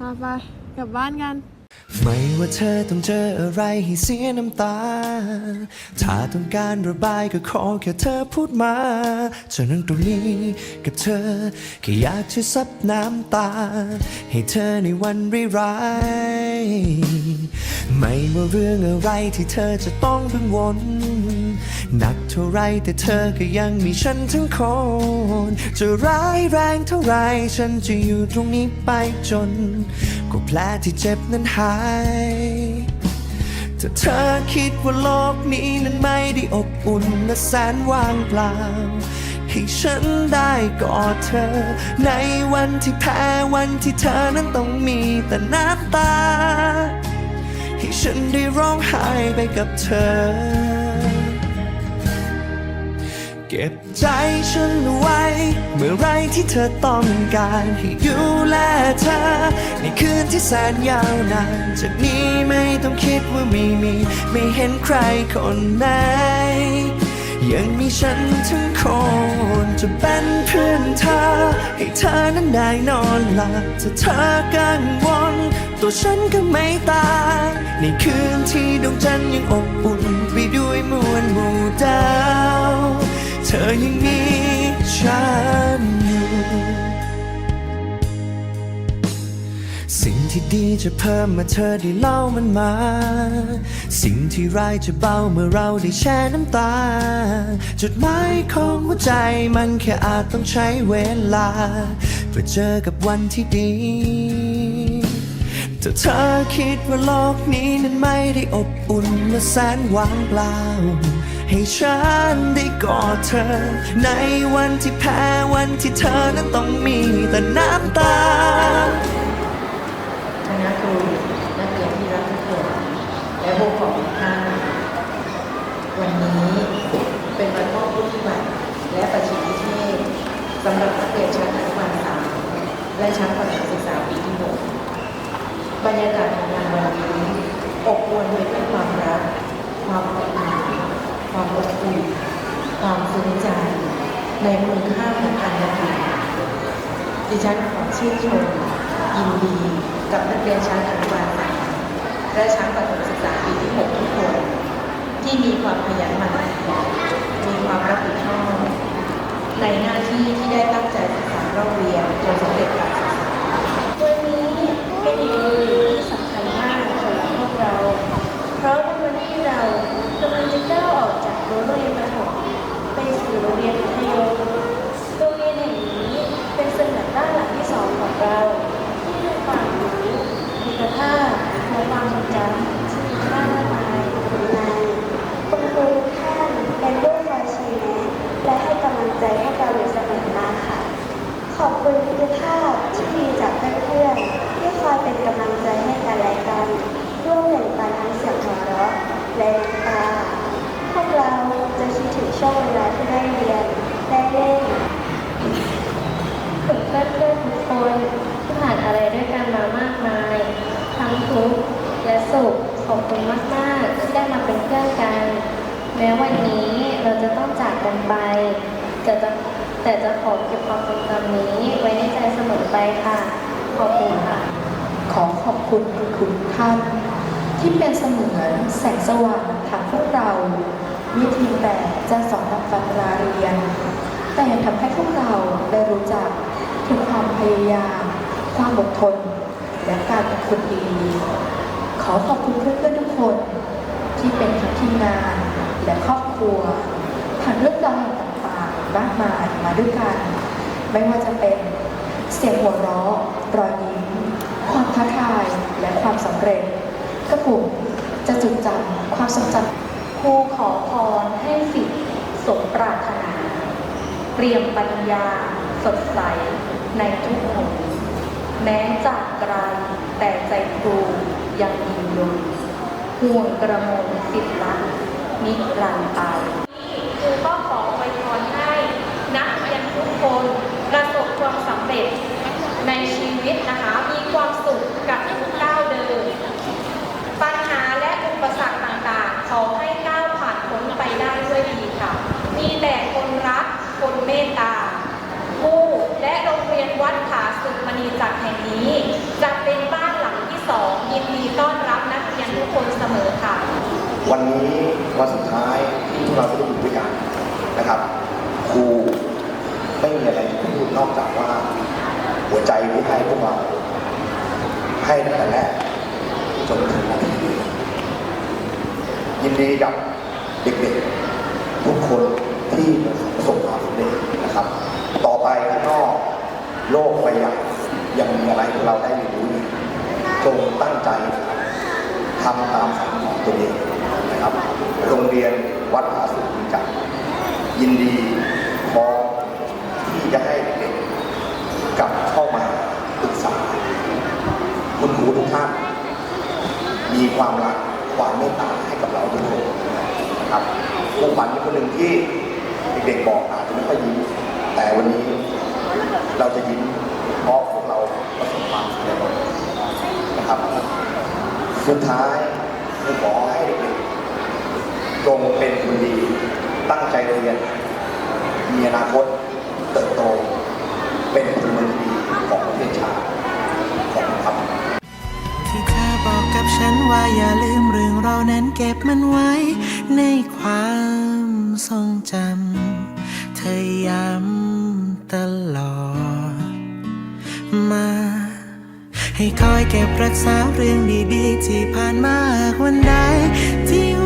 มาไปกลับบ้านกัน ไม่ว่าเธอต้องเจออะไรให้เสียน้ำตา ถ้าต้องการระบายก็ขอแค่เธอพูดมาฉันนั่งตรงนี้กับเธอแค่อยากจะซับน้ำตา ให้เธอในวันร้ายๆไม่ว่าเรื่องอะไรที่เธอจะต้องกังวล หนักเท่าไรแต่เธอก็ยังมีฉันทั้งคน จะร้ายแรงเท่าไรฉันจะอยู่ตรงนี้ไปจนกว่าแผลที่เจ็บนั้นหายถ้าเธอคิดว่าโลกนี้นั้นไม่ได้อบอุ่นและแสนว่างเปล่า ให้ฉันได้กอดเธอ ในวันที่แพ้วันที่เธอนั้นต้องมีแต่น้ำตา ให้ฉันได้ร้องไห้ไปกับเธอ ก็บใจฉันไว้ เมื่อไรที่เธอต้องการให้ดูแลเธอ ในคืนที่แสนยาวนาน จากนี้ไม่ต้องคิดว่าไม่มี ไม่เห็นใครคนไหน ยังมีฉันทั้งคนจะเป็นเพื่อนเธอ ให้เธอนั้นได้นอนหลับถ้าเธอกังวลตัวฉันก็ไม่ตายในคืนที่ดวงจันทร์ยังอบอุ่นไปด้วยมวลหมู่ดาว เธอยังมีฉันอยู่ สิ่งที่ดีจะเพิ่มมาเธอได้เล่ามันมา สิ่งที่ร้ายจะเบาเมื่อเราได้แช่น้ำตา จุดหมายของหัวใจมันแค่อาจต้องใช้เวลา เพื่อเจอกับวันที่ดีถ้าเธอคิดว่าโลกนี้นั้นไม่ได้อบอุ่นและแสนว่างเปล่า ให้ฉันได้กอดเธอ ในวันที่แพ้วันที่เธอนั้นต้องมีแต่น้ำตาคณะครูนักเรียนที่รักทุกคนและผู้ปกครองท่านวันนี้เป็นวันมอผู้ที่บัตรและประชิมนิเทศสำหรับนักเรียนชั้นอนุบาลสามและชั้นประถมศึกษาปีที่หกบรรยากาศของงานวันนี้อบอวลไปด้วยความรัก ความอบอุ่นความอบอุ่นความซึ้งใจ ในคุณค่าของกันและกันดิฉันขอชื่นชมยินดีกับนักเรียนชั้นอนุบาลสามและชั้นประถมศึกษาปีที่ 6 ทุกคน ที่มีความขยันหมั่นเพียรมีความรับผิดชอบ ในหน้าที่ที่ได้ตั้งใจศึกษาเราเรียนจนสำเร็จการศึกษาวันนี้เป็นอีกวันที่สำคัญมากสำหรับพวกเรา เพราะเป็นวันที่เรากำลังจะก้าวออกจากรั้วโรงเรียนประถมไปสู่โรงเรียนมัธยมโรงเรียนแห่งนี้เป็นเสมือนบ้านหลังที่สองของเรา ที่มีความรู้คุณภาพและความทรงจำที่มีค่ามากมายนานคุณครูทุกท่านเป็นผู้คอยชี้แนะและให้กำลังใจพวกเราอยู่เสมอมาค่ะ ขอบคุณมิตรภาพที่มีจากเพื่อนๆที่คอยเป็นกำลังใจให้กันและกัน ร่วมแบ่งปันทั้งเสียงหัวเราะและน้ำตา พวกเราจะคิดถึงช่ วงเวลาที่ได้เรียน ได้เล่นถึงเพื่อนๆทุกคนที่ผ่านอะไรด้วยกันมามากมาย ทั้งทุกข์และสุขขอบคุณมากๆที่ได้มาเป็นเพื่อนกัน แม้วันนี้เราจะต้องจากกันไปแต่จะแต่จะขอเก็บความทรงจำนี้ไว้ในใจเสมอไปค่ะ ขอบคุณค่ะ ขอขอบคุณคุณท่าน ที่เป็นเสมือนแสงสว่างทางพวกเรา วิธีแต่จะสอนนำการเวลาเรียน แต่ทำให้พวกเราได้รู้จักถึงความพยายาม ความอดทน และการเป็นคนดี ขอขอบคุณเพื่อนๆทุกคน ที่เป็นทั้งทีมงาน และครอบครัวผ่านเรื่องราวต่างๆมากมายมาด้วยกัน ไม่ว่าจะเป็นเสียงหัวเราะรอยยิ้มความท้าทายและความสำเร็จกระผมจะจดจำความทรงจำ ครูขอพรให้สิทธิ์สมปรารถนา เตรียมปัญญาสดใสในทุกหนแม้จากไกลแต่ใจครูยังยืนยงห่วงกระมวลสิทธิ์รักมิรันไปย ครูก็ขออวยพรให้นักเรียนทุกคนประสบความสำเร็จในชีวิตนะคะ มีความสุขกับทุกก้าวเดิน ปัญหาและอุปสรรคต่างๆ ขอให้ก้าวผ่านพ้นไปได้ด้วยดีค่ะ มีแต่คนรัก คนเมตตา ผู้และโรงเรียนวัดผาสุกมณีจักรแห่งนี้ จะเป็นบ้าน วันนี้วันสุดท้ายที่พวกเราจะ ได้อยู่ด้วยกันนะครับครูไม่มีอะไรจะพูดนอกจากว่า หัวใจที่ให้พวกเราให้ตั้งแต่แรกจนถึงนาทีนี้ยินดีกับเด็กๆทุกคนที่ประสบความสำเร็จนะครับ ต่อไปข้างนอกโลกใบใหญ่ยังมีอะไรที่เราได้เรียนรู้อีกจงตั้งใจทำตามฝันของตัวเอง นะครับ โรงเรียนวัดผาสุกมีจักรยินดีพร้อมที่จะให้เด็กกลับเข้ามาปรึกษา คุณครูทุกท่าน มีความรักความเมตตาให้กับเราทุกคนนะครับพวกมันเป็นคนหนึ่งที่เด็กๆบอกอาจจะไม่ค่อยยิ้มแต่วันนี้เราจะยิ้มเพราะพวกเราประสบความสำเร็จนะครับ สุดท้ายผมขอให้เด็ก จงเป็นคนดี ตั้งใจเรียน มีอนาคต เติบโต เป็นพลเมืองดีของประเทศชาติขอบคุณครับที่เธอบอกกับฉันว่าอย่าลืมเรื่องเรานั้นเก็บมันไว้ ในความทรงจำเธอย้ำตลอดมา ให้คอยเก็บรักษาเรื่องดีๆ ที่ผ่านมาวันใดที่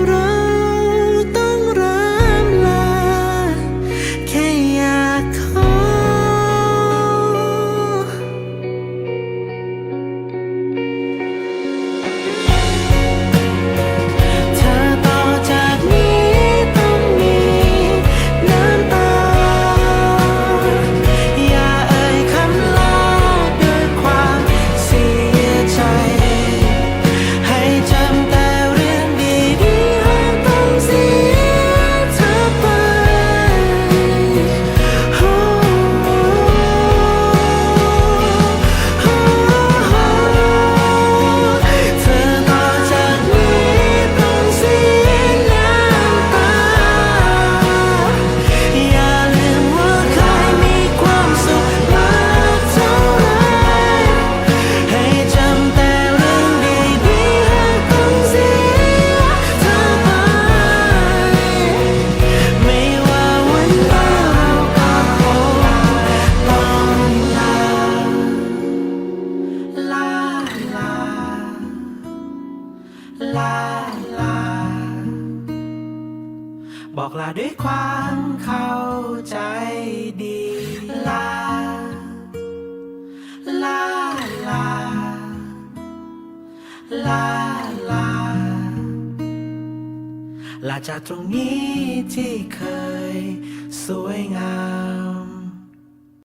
ความเข้าใจดีลา ลา ลา ลา ลา ลาจากตรงนี้ที่เคยสวยงาม